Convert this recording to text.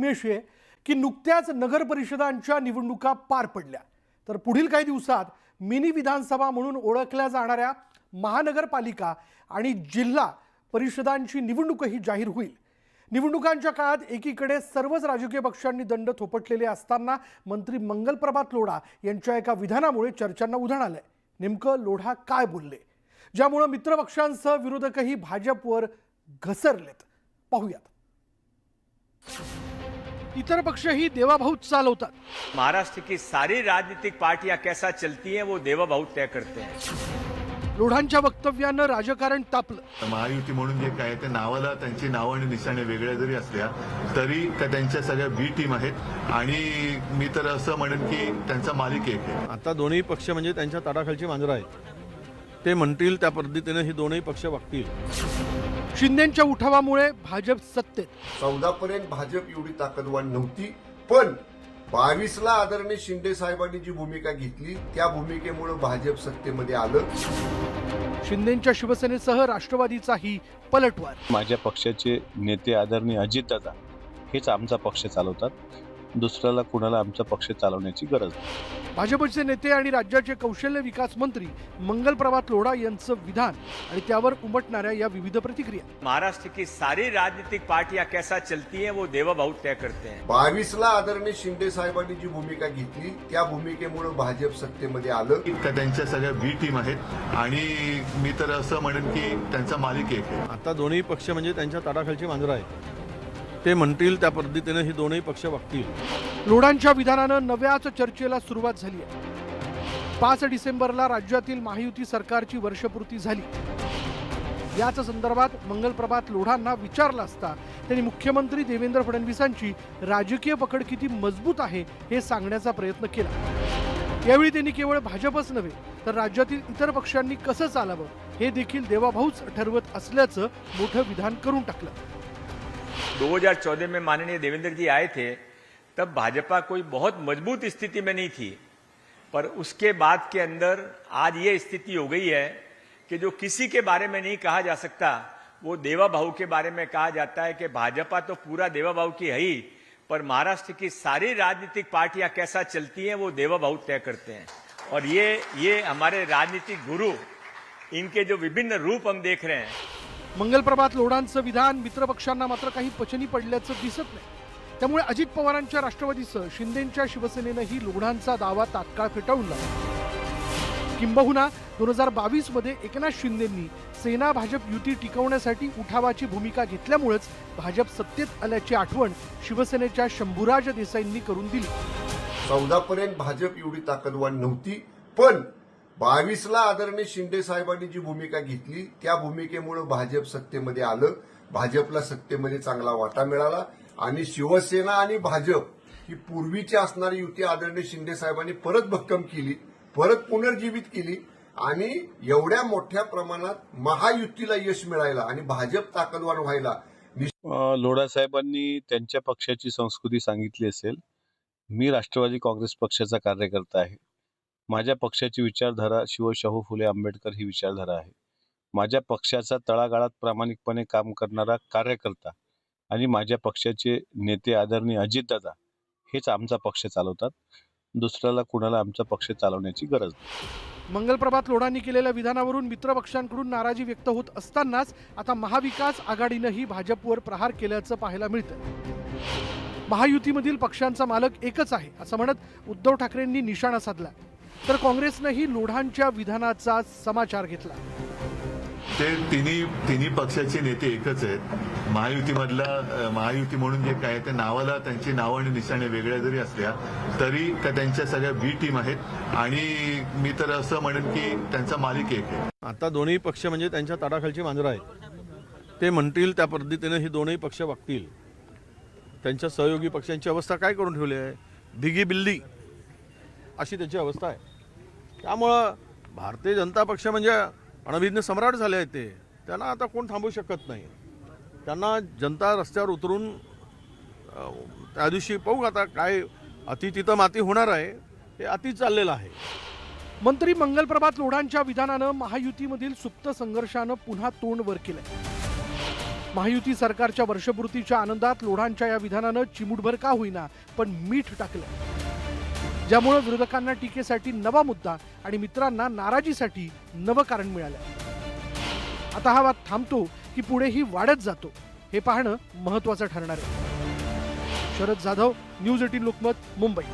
बातमी आहे की नुकत्याच नगर परिषदांच्या निवडणुका पार पडल्या. तर पुढील काही दिवसात मिनी विधानसभा म्हणून ओळखल्या जाणाऱ्या महानगरपालिका आणि जिल्हा परिषदांची निवडणूकही जाहीर होईल. निवडणुकांच्या काळात एकीकडे सर्वच राजकीय पक्षांनी दंड थोपटलेले असताना मंत्री मंगलप्रभात लोढा यांच्या एका विधानामुळे चर्चांना उधाण आलंय. नेमकं लोढा काय बोलले? ज्यामुळं मित्रपक्षांसह विरोधकही भाजपवर घसरलेत. पाहूयात. इतर पक्षही देवाभाऊच चालवतात. महाराष्ट्र की सारी राजनीतिक पार्टियां कैसा चलती हैं वो देवा बहुत तय करते हैं। लोढांच्या वक्तव्यानं राजकारण तापलं. महायुती म्हणून जे काय ते नावाला त्यांची नावं आणि निशाणे वेगळ्या जरी असल्या तरी त्या त्यांच्या सगळ्या बी टीम आहेत. आणि मी तर असं म्हणेन की त्यांचा मालिक एक आहे. आता दोन्ही पक्ष म्हणजे त्यांच्या ताटाखालची मांजरं आहेत. ते म्हणतील त्या पद्धतीने ही दोन्ही पक्ष वागतील. शिंदेच्या उठावामुळे भाजप सत्तेत. चौदा पर्यंत भाजप एवढी ताकदवान नव्हती पण बावीसला आदरणीय शिंदे साहेबांनी जी भूमिका घेतली त्या भूमिकेमुळे भाजप सत्तेमध्ये आलं. शिंदेच्या शिवसेनेसह राष्ट्रवादीचाही पलटवार. माझ्या पक्षाचे नेते आदरणीय अजितदादा हेच आमचा पक्ष चालवतात. दुसऱ्याला कुणाला आमचा पक्ष चालवण्याची गरज नाही. भाजपचे नेते आणि राज्याचे कौशल्य विकास मंत्री मंगलप्रभात लोढा यांचं विधान आणि त्यावर उमटणाऱ्या या विविध प्रतिक्रिया. महाराष्ट्र की सारी राजनीतिक पार्टियां कैसा चलती हैं वो देवा बहुत तय करते हैं. बावीसला आदरणीय शिंदे साहेबांनी जी भूमिका घेतली त्या भूमिकेमुळे भाजप सत्तेमध्ये आलं. त्या त्यांच्या सगळ्या बी टीम आहेत आणि मी तर असं म्हणेन की त्यांचा मालिक एक आहे. आता दोन्ही पक्ष म्हणजे त्यांच्या ताटाखालची मांजरं आहेत. ते म्हणतील त्या पद्धतीने ही दोनही पक्ष वागतील. लोढांच्या विधानानं नव्याच चर्चेला सुरुवात झाली आहे. पाच डिसेंबरला राज्यातील महायुती सरकारची वर्षपूर्ती झाली. याच संदर्भात मंगलप्रभात लोढांना विचारलं असता त्यांनी मुख्यमंत्री देवेंद्र फडणवीसांची राजकीय पकड किती मजबूत आहे हे सांगण्याचा प्रयत्न केला. यावेळी त्यांनी केवळ भाजपच नव्हे तर राज्यातील इतर पक्षांनी कसं चालावं हे देखील देवाभाऊच ठरवत असल्याचं मोठं विधान करून टाकलं. 2014 में माननीय देवेंद्र जी आए थे, तब भाजपा कोई बहुत मज़बूत स्थिति में नहीं थी। पर उसके बाद के अंदर आज ये स्थिति हो गई है कि जो किसी के बारे में नहीं कहा जा सकता, वो देवा भाऊ के बारे में कहा जाता है कि भाजपा तो पूरा देवा भाऊ की है ही, पर महाराष्ट्र की सारी राजनीतिक पार्टियाँ कैसा चलती हैं, वो देवा भाऊ तय करते हैं। और ये ये हमारे राजनीतिक गुरु, इनके जो विभिन्न रूप हम देख रहे हैं मंगलप्रभात लोढांचं विधान मित्रपक्षांना मात्र काही पचनी पडल्याचं दिसत नाही. त्यामुळे अजित पवारांच्या राष्ट्रवादीचं शिंदेच्या शिवसेनेनंही लोढांचा दावा तात्काळ फेटाळून लावला. किंबहुना दोन हजार बावीसमध्ये एकनाथ शिंदेंनी सेना भाजप युती टिकवण्यासाठी उठावाची भूमिका घेतल्यामुळेच भाजप सत्तेत आल्याची आठवण शिवसेनेच्या शंभूराज देसाईंनी करून दिली. चौदापर्यंत भाजप एवढी ताकदवान नव्हती पण बावीसला आदरणीय शिंदे साहेबांनी जी भूमिका घेतली त्या भूमिकेमुळे भाजप सत्तेमध्ये आलं. भाजपला सत्तेमध्ये चांगला वाटा मिळाला. आणि शिवसेना आणि भाजप ही पूर्वीची असणारी युती आदरणीय शिंदे साहेबांनी परत भक्कम केली परत पुनर्जीवित केली. आणि एवढ्या मोठ्या प्रमाणात महायुतीला यश मिळायला आणि भाजप ताकदवान व्हायला लोढा साहेबांनी त्यांच्या पक्षाची संस्कृती सांगितली असेल. मी राष्ट्रवादी काँग्रेस पक्षाचा कार्यकर्ता आहे. माझ्या पक्षाची विचारधारा शिवशाहू फुले आंबेडकर ही विचारधारा आहे. माझ्या पक्षाचा तळागाळात प्रामाणिकपणे काम करणारा कार्यकर्ता आणि माझ्या पक्षाचे नेते आदरणीय अजितदादा हेच आमचा पक्ष चालवतात. दुसऱ्याला कुणाला आमचा पक्ष चालवण्याची गरज मंगलप्रभात लोढांनी केलेल्या विधानावरून मित्रपक्षांकडून नाराजी व्यक्त होत असतानाच आता महाविकास आघाडीनंही भाजपवर प्रहार केल्याचं पाहायला मिळतं महायुतीमधील पक्षांचा मालक एकच आहे असं म्हणत उद्धव ठाकरेंनी निशाणा साधला. तर काँग्रेसनंही लोढांच्या विधानाचा समाचार घेतला. ते तिन्ही तिन्ही पक्षाचे नेते एकच आहेत. महायुतीमधला महायुती म्हणून जे काय ते नावाला त्यांची नावं आणि निशाणे वेगळ्या जरी असल्या तरी त्या त्यांच्या सगळ्या बी टीम आहेत. आणि मी तर असं म्हणेन की त्यांचा मालिक एक आहे. आता दोन्ही पक्ष म्हणजे त्यांच्या ताटाखालची मांजरं आहेत. ते म्हणतील त्या पद्धतीने ही दोन्ही पक्ष वागतील. त्यांच्या सहयोगी पक्षांची अवस्था काय करून ठेवली आहे? भिगी बिल्ली. अशी त्याची अवस्था आहे. त्यामुळं भारतीय जनता पक्ष म्हणजे अणभिज्ञ सम्राट झाले आहेत ते. त्यांना आता कोण थांबू शकत नाही. त्यांना जनता रस्त्यावर उतरून त्या दिवशी पाहू आता काय अति तिथं माती होणार आहे हे अति चाललेलं आहे. मंत्री मंगलप्रभात लोढांच्या विधानानं महायुतीमधील सुप्त संघर्षानं पुन्हा तोंड वर केलंय. महायुती सरकारच्या वर्षपूर्तीच्या आनंदात लोढांच्या या विधानानं चिमूटभर का होईना पण मीठ टाकलं ज्यामुळे विरोधकांना टीकेसाठी नवा मुद्दा आणि मित्रांना नाराजीसाठी नवं कारण मिळालं. आता हा वाद थांबतो की पुढेही वाढत जातो हे पाहणं महत्वाचं ठरणार आहे. Sharad Jadhav news eighteen Lokmat Mumbai.